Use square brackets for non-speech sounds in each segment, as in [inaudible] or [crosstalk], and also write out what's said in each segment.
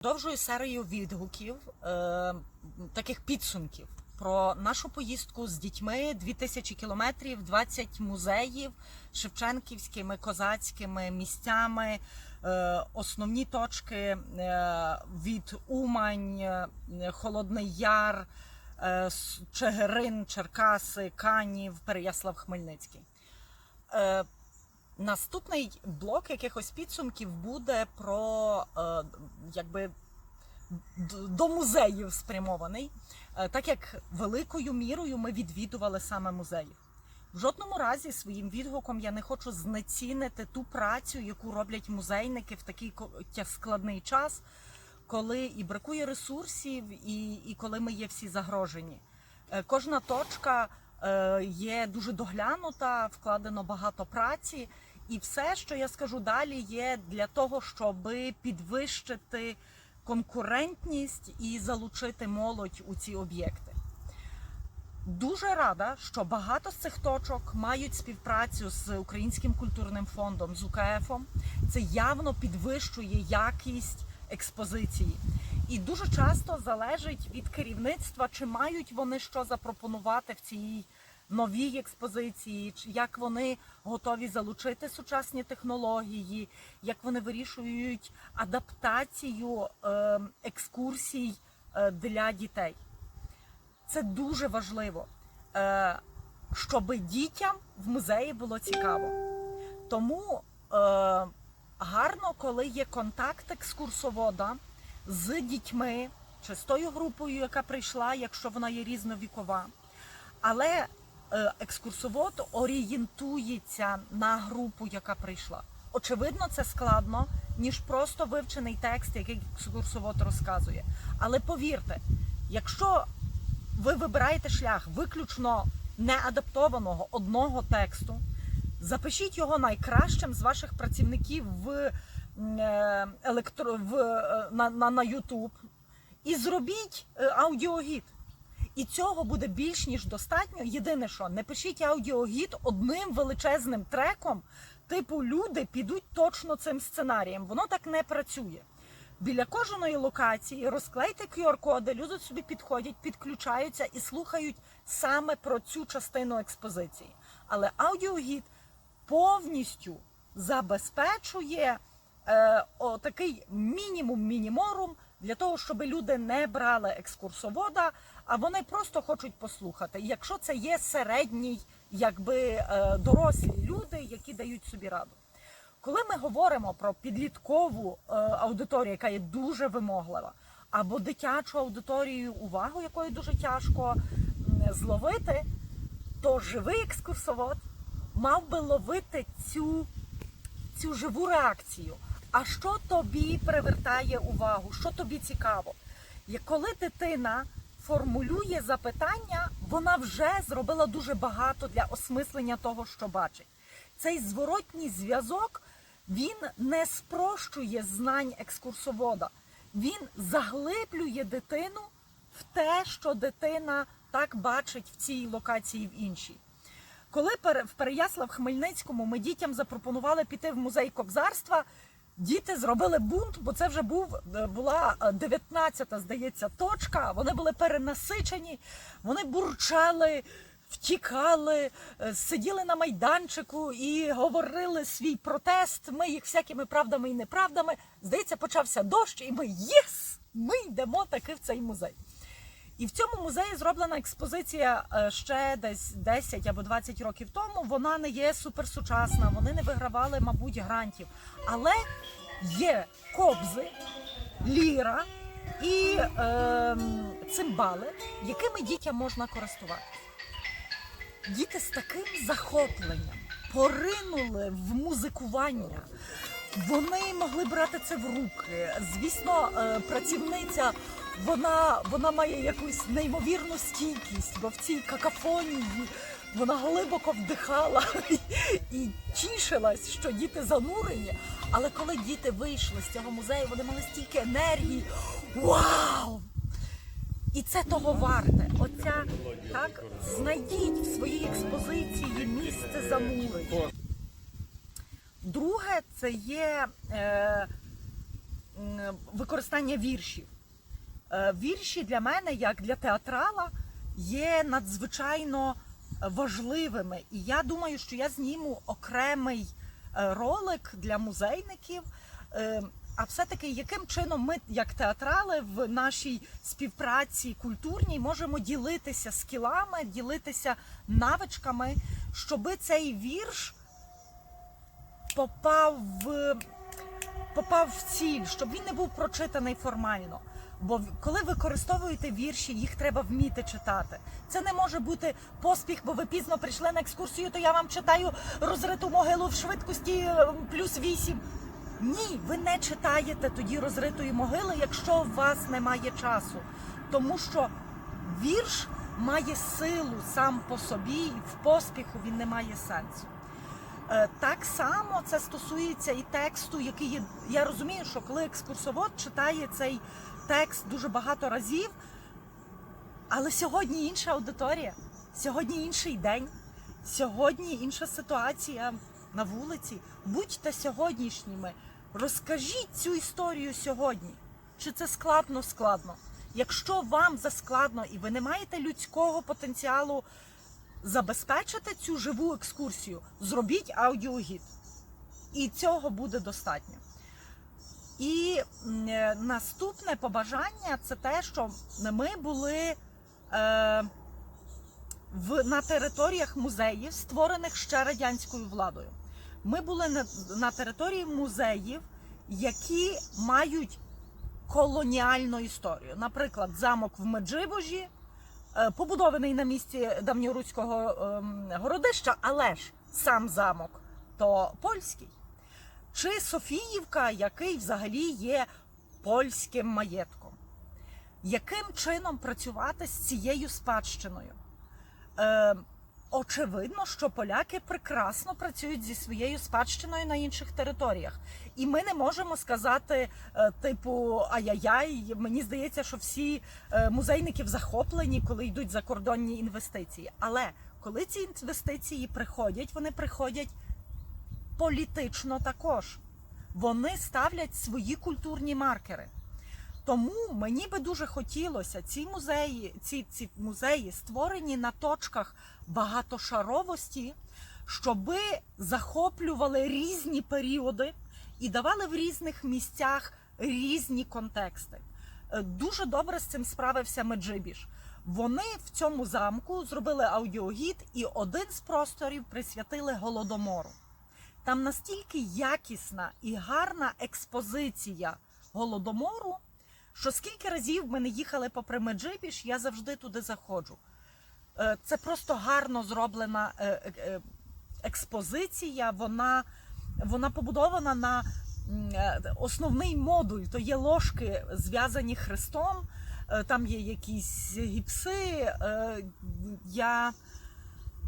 Продовжую серію відгуків, е, таких підсумків про нашу поїздку з дітьми 2000 кілометрів, 20 музеїв шевченківськими, козацькими місцями, е, основні точки е, від Умань, е, Холодний Яр, е, Чигирин, Черкаси, Канів, Переяслав Хмельницький. Е, Наступний блок якихось підсумків буде про е, якби до музеїв спрямований, Е, так як великою мірою ми відвідували саме музеїв. В жодному разі своїм відгуком я не хочу знецінити ту працю, яку роблять музейники в такий складний час, коли і бракує ресурсів, і, і коли ми є всі загрожені. Е, Кожна точка е, є дуже доглянута, вкладено багато праці, і все, що я скажу далі, є для того, щоб підвищити конкурентність і залучити молодь у ці об'єкти. Дуже рада, що багато з цих точок мають співпрацю з Українським культурним фондом, з УКФом. Це явно підвищує якість експозиції. І дуже часто залежить від керівництва, чи мають вони що запропонувати в цій новій експозиції, як вони готові залучити сучасні технології, як вони вирішують адаптацію е, екскурсій е, для дітей. Це дуже важливо, е, щоб дітям в музеї було цікаво. Тому гарно, коли є контакт екскурсовода з дітьми чи з тою групою, яка прийшла, якщо вона є різновікова. Але екскурсовод орієнтується на групу, яка прийшла. Очевидно, це складно, ніж просто вивчений текст, який екскурсовод розказує. Але повірте, якщо ви вибираєте шлях виключно неадаптованого одного тексту, запишіть його найкращим з ваших працівників в, е, електро, в, е, на, на, YouTube і зробіть е, аудіогід. І цього буде більш ніж достатньо. Єдине, що не пишіть аудіогід одним величезним треком, типу люди підуть точно цим сценарієм. Воно так не працює. Біля кожної локації розклейте QR-коди, люди собі підходять, підключаються і слухають саме про цю частину експозиції. Але аудіогід повністю забезпечує е, о, такий мінімум мініморум для того, щоб люди не брали екскурсовода, а вони просто хочуть послухати. Якщо це є середній, якби е, дорослі люди, які дають собі раду. Коли ми говоримо про підліткову е, аудиторію, яка є дуже вимоглива, або дитячу аудиторію, увагу якої дуже тяжко зловити, то живий екскурсовод мав би ловити цю, цю живу реакцію. А що тобі привертає увагу? Що тобі цікаво? І коли дитина формулює запитання, вона вже зробила дуже багато для осмислення того, що бачить. Цей зворотній зв'язок він не спрощує знань екскурсовода, він заглиблює дитину в те, що дитина так бачить в цій локації в іншій. Коли в Переяслав Хмельницькому ми дітям запропонували піти в музей кобзарства, діти зробили бунт, бо це вже був е, була 19-та, здається, точка. Вони були перенасичені, вони бурчали, втікали, е, сиділи на майданчику і говорили свій протест. Ми їх всякими правдами і неправдами. Здається, почався дощ, і ми єс! Ми йдемо таки в цей музей. І в цьому музеї зроблена експозиція е, ще десь 10 або 20 років тому. Вона не є суперсучасна, вони не вигравали, мабуть, грантів. Але є кобзи, ліра і е, цимбали, якими дітям можна користуватися. Діти з таким захопленням поринули в музикування. Вони могли брати це в руки. Звісно, е, працівниця вона, вона має якусь неймовірну стійкість, бо в цій какафонії вона глибоко вдихала [laughs] і, тішилась, що діти занурені. Але коли діти вийшли з цього музею, вони мали стільки енергії. Вау! І це того варте. Оця так знайдіть в своїй експозиції місце занурення. Друге, це є е, використання віршів. Е, Вірші для мене, як для театрала, є надзвичайно е, важливими. І я думаю, що я зніму окремий е, ролик для музейників. А все-таки яким чином ми, як театрали, в нашій співпраці культурній можемо ділитися скілами, ділитися навичками, щоби цей вірш попав в попав в ціль, щоб він не був прочитаний формально. Бо коли використовуєте вірші, їх треба вміти читати. Це не може бути поспіх, бо ви пізно прийшли на екскурсію, то я вам читаю розриту могилу в швидкості е, плюс вісім. Ні, ви не читаєте тоді розритої могили, якщо у вас немає часу. Тому що вірш має силу сам по собі, і в поспіху він не має сенсу. Е, Так само це стосується і тексту, який є. Я розумію, що коли екскурсовод читає цей текст дуже багато разів, але сьогодні інша аудиторія, сьогодні інший день, сьогодні інша ситуація на вулиці. Будьте сьогоднішніми. Розкажіть цю історію сьогодні. Чи це складно? Складно. Якщо вам заскладно і ви не маєте людського потенціалу забезпечити цю живу екскурсію, зробіть аудіогід. І цього буде достатньо. І е, наступне побажання це те, що ми були е, в, на територіях музеїв, створених ще радянською владою. Ми були на, на території музеїв, які мають колоніальну історію. Наприклад, замок в Меджибожі, е, побудований на місці давньоруського ем, городища, але ж сам замок то польський. Чи Софіївка, який взагалі є польським маєтком. Яким чином працювати з цією спадщиною? Е, очевидно, що поляки прекрасно працюють зі своєю спадщиною на інших територіях. І ми не можемо сказати, е, типу, ай-яй-яй, мені здається, що всі е, музейники захоплені, коли йдуть закордонні інвестиції. Але коли ці інвестиції приходять, вони приходять політично також. Вони ставлять свої культурні маркери. Тому мені би дуже хотілося ці музеї, ці, ці музеї створені на точках багатошаровості, щоби захоплювали різні періоди і давали в різних місцях різні контексти. Е, Дуже добре з цим справився Меджибіж. Вони в цьому замку зробили аудіогід і один з просторів присвятили голодомору. Там настільки якісна і гарна експозиція голодомору, що скільки разів ми не їхали попри Меджибіж, я завжди туди заходжу. Е, Це просто гарно зроблена е, е, експозиція. Вона, вона побудована на основний модуль, то є ложки, зв'язані хрестом. Там є якісь гіпси. Я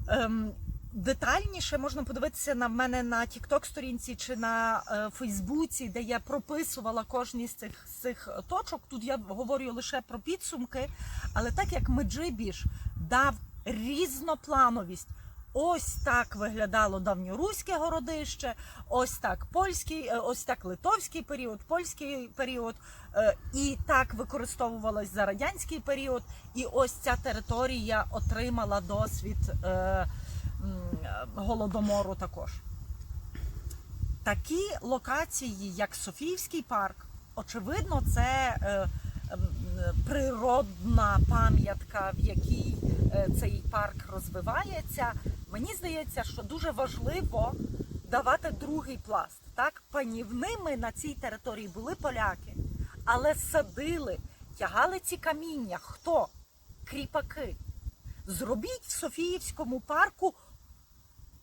ем, детальніше можна подивитися на мене на TikTok сторінці чи на е, Фейсбуці, де я прописувала кожні з цих, з цих точок. Тут я говорю лише про підсумки, але так як Меджибіж дав різноплановість. Ось так виглядало давньоруське городище, ось так польський, е, ось так литовський період, польський період, е, і так використовувалось за радянський період. І ось ця територія отримала досвід е, е, голодомору також. Такі локації, як Софіївський парк, очевидно, це е, ем, природна пам'ятка, в якій е, цей парк розвивається. Мені здається, що дуже важливо давати другий пласт. Так, панівними на цій території були поляки, але садили, тягали ці каміння. Хто? Кріпаки. Зробіть в Софіївському парку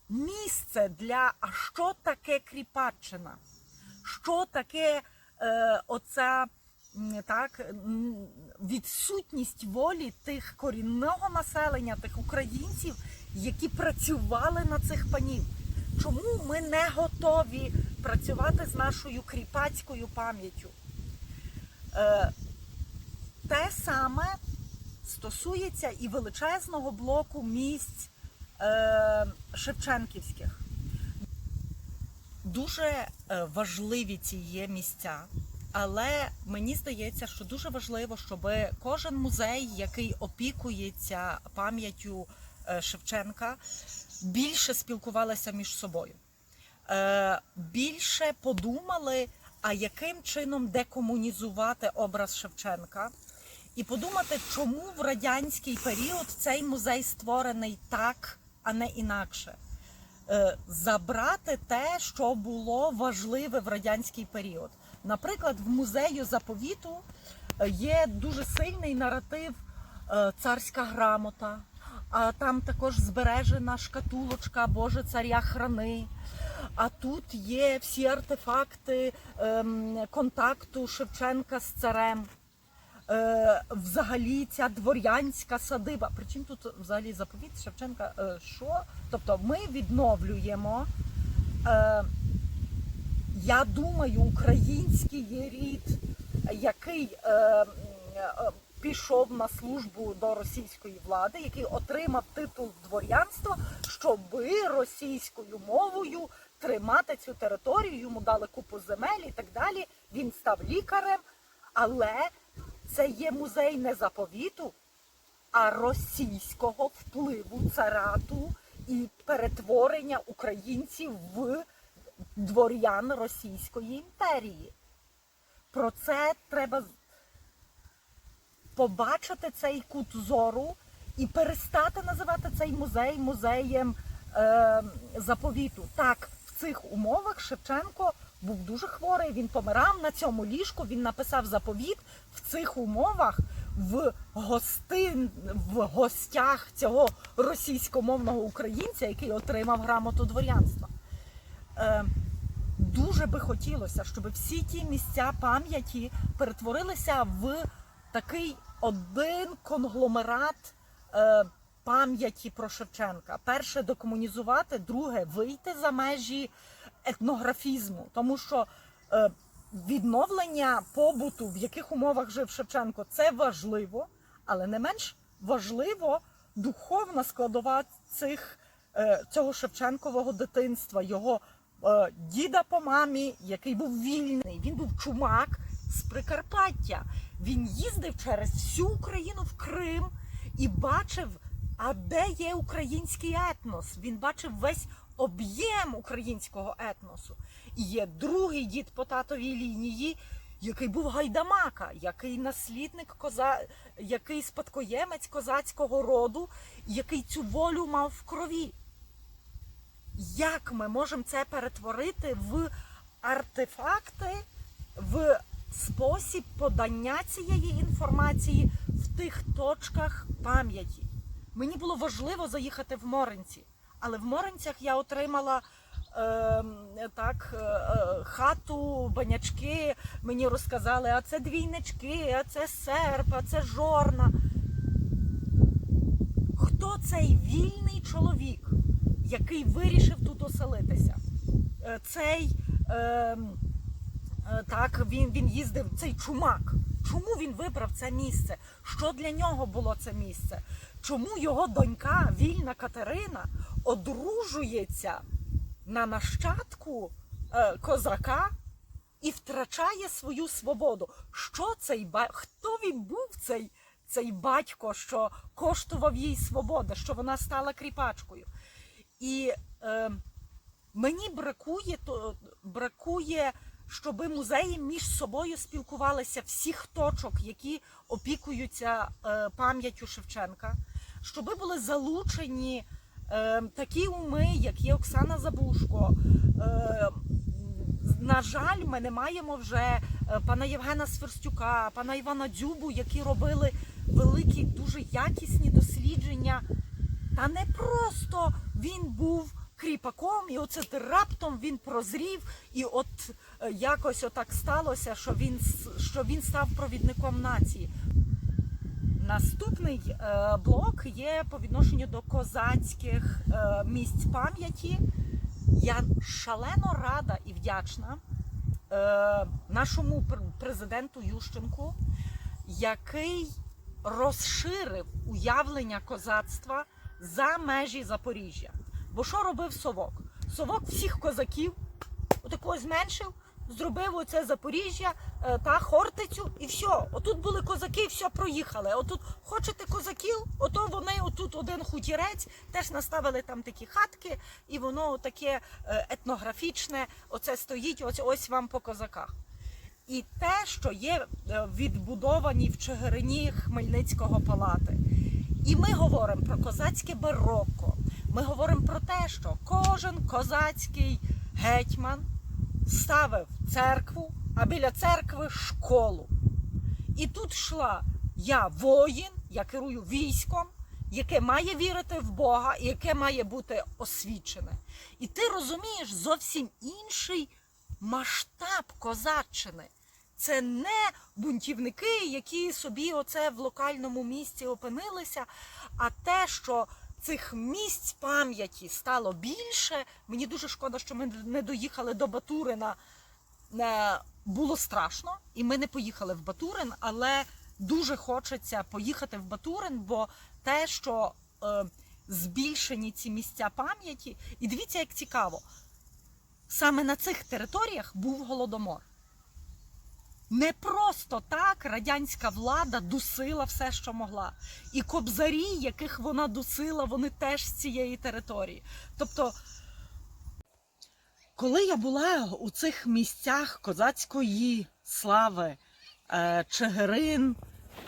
місце для а що таке кріпаччина? Що таке е, оця так, відсутність волі тих корінного населення, тих українців, які працювали на цих панів? Чому ми не готові працювати з нашою кріпацькою пам'яттю? Е, те саме стосується і величезного блоку місць Шевченківських. Дуже е, важливі ці є місця. Але мені здається, що дуже важливо, щоб кожен музей, який опікується пам'яттю е, Шевченка, більше спілкувалися між собою, Е, більше подумали, а яким чином декомунізувати образ Шевченка, і подумати, чому в радянський період цей музей створений так, а не інакше. Е, Забрати те, що було важливе в радянський період. Наприклад, в музею заповіту е, є дуже сильний наратив е, царська грамота, а там також збережена шкатулочка Боже царя храни. А тут є всі артефакти ем, контакту Шевченка з царем. Е, взагалі ця дворянська садиба. Причому тут взагалі заповіт Шевченка? Е, що? Тобто ми відновлюємо. Е, я думаю, український є рід, який е, е, пішов на службу до російської влади, який отримав титул дворянства, щоби російською мовою тримати цю територію. Йому дали купу земель і так далі. Він став лікарем, але це є музей не заповіту, а російського впливу царату і перетворення українців в дворян Російської імперії. Про це треба побачити цей кут зору і перестати називати цей музей музеєм е, заповіту. Так, в цих умовах Шевченко був дуже хворий, він помирав на цьому ліжку, він написав заповіт в цих умовах. В гостин в гостях цього російськомовного українця, який отримав грамоту дворянства. Е, дуже би хотілося, щоб всі ті місця пам'яті перетворилися в такий один конгломерат е, пам'яті про Шевченка. Перше декомунізувати, друге вийти за межі етнографізму, тому що е, відновлення побуту, в яких умовах жив Шевченко, це важливо, але не менш важливо духовна складова цих, е, цього Шевченкового дитинства, його е, діда по мамі, який був вільний. Він був чумак з Прикарпаття. Він їздив через всю Україну в Крим і бачив, а де є український етнос. Він бачив весь об'єм українського етносу. І є другий дід по татовій лінії, який був гайдамака, який наслідник коза, який спадкоємець козацького роду, який цю волю мав в крові. Як ми можемо це перетворити в артефакти, в спосіб подання цієї інформації в тих точках пам'яті? Мені було важливо заїхати в Моринці, але в Моринцях я отримала е, так, е, хату, банячки. Мені розказали, а це двійнички, а це серп, а це жорна. Хто цей вільний чоловік, який вирішив тут оселитися? Е, Цей е, е, так, він, він їздив, цей чумак. Чому він вибрав це місце? Що для нього було це місце? Чому його донька, вільна Катерина, одружується на нащадку е, козака і втрачає свою свободу? Що цей. Хто він був цей, цей батько, що коштував їй свободи, що вона стала кріпачкою? І е, мені бракує бракує, щоб музеї між собою спілкувалися всіх точок, які опікуються е, пам'яттю Шевченка, щоб були залучені е, такі уми, як є Оксана Забушко. Е, на жаль, ми не маємо вже пана Євгена Сверстюка, пана Івана Дзюбу, які робили великі, дуже якісні дослідження. Та не просто він був кріпаком, і оце раптом він прозрів, і от е, якось отак сталося, що він, що він став провідником нації. Наступний е, блок є по відношенню до козацьких е, місць пам'яті. Я шалено рада і вдячна нашому президенту Ющенку, який розширив уявлення козацтва за межі Запоріжжя. Бо що робив совок? Совок всіх козаків отакого зменшив зробив оце Запоріжжя е, та Хортицю, і все. Отут були козаки, все проїхали. Отут хочете козаків, ото вони отут один хутірець, теж наставили там такі хатки, і воно таке е, етнографічне. Оце стоїть, ось ось вам по козаках. І те, що є е, відбудовані в Чигирині Хмельницького палати. І ми говоримо про козацьке барокко. Ми говоримо про те, що кожен козацький гетьман ставив церкву, а біля церкви школу. І тут йшла я воїн, я керую військом, яке має вірити в Бога і яке має бути освічене. І ти розумієш зовсім інший масштаб козаччини. Це не бунтівники, які собі оце в локальному місці опинилися, а те, що цих місць пам'яті стало більше. Мені дуже шкода, що ми не доїхали до Батурина. Е, Було страшно, і ми не поїхали в Батурин, але дуже хочеться поїхати в Батурин, бо те, що е, збільшені ці місця пам'яті, і дивіться, як цікаво, саме на цих територіях був голодомор. Не просто так радянська влада дусила все, що могла. І кобзарі, яких вона дусила, вони теж з цієї території. Тобто, коли я була у цих місцях козацької слави, е, Чигирин,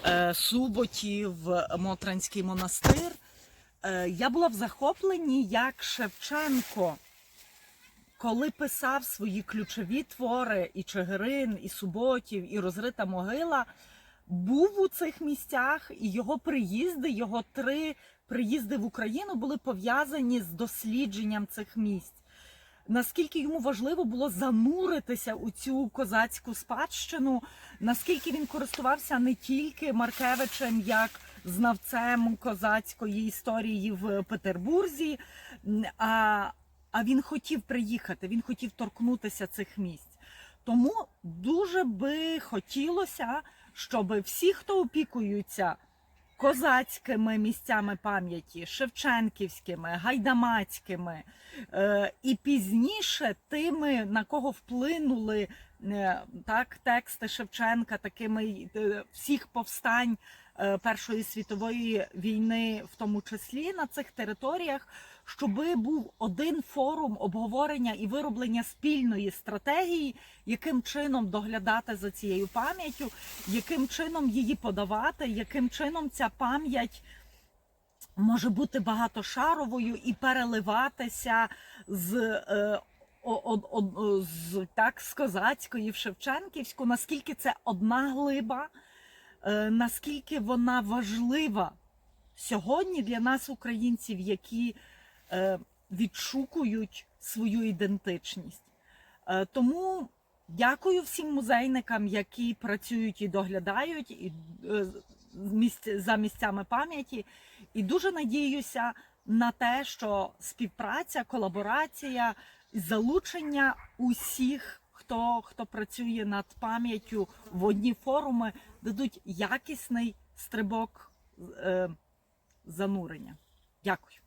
е, Суботів, Мотранський монастир, е, я була в захопленні, як Шевченко коли писав свої ключові твори, і Чигирин, і Суботів, і Розрита могила, був у цих місцях, і його приїзди, його три приїзди в Україну були пов'язані з дослідженням цих місць. Наскільки йому важливо було зануритися у цю козацьку спадщину, наскільки він користувався не тільки Маркевичем як знавцем козацької історії в Петербурзі, а а він хотів приїхати, він хотів торкнутися цих місць. Тому дуже би хотілося, щоб всі, хто опікуються козацькими місцями пам'яті, шевченківськими, гайдамацькими, е, і пізніше тими, на кого вплинули так, тексти Шевченка, такими е, всіх повстань е, Першої світової війни, в тому числі на цих територіях, щоб був один форум обговорення і вироблення спільної стратегії, яким чином доглядати за цією пам'яттю, яким чином її подавати, яким чином ця пам'ять може бути багатошаровою і переливатися з. О- о- о- з так з козацької в Шевченківську, наскільки це одна глиба, е, наскільки вона важлива сьогодні для нас, українців, які е, відшукують свою ідентичність. Е, тому дякую всім музейникам, які працюють і доглядають і, е, місць- за місцями пам'яті. І дуже надіюся на те, що співпраця, колаборація, залучення усіх, хто, хто працює над пам'яттю в одні форуми, дадуть якісний стрибок е, занурення. Дякую.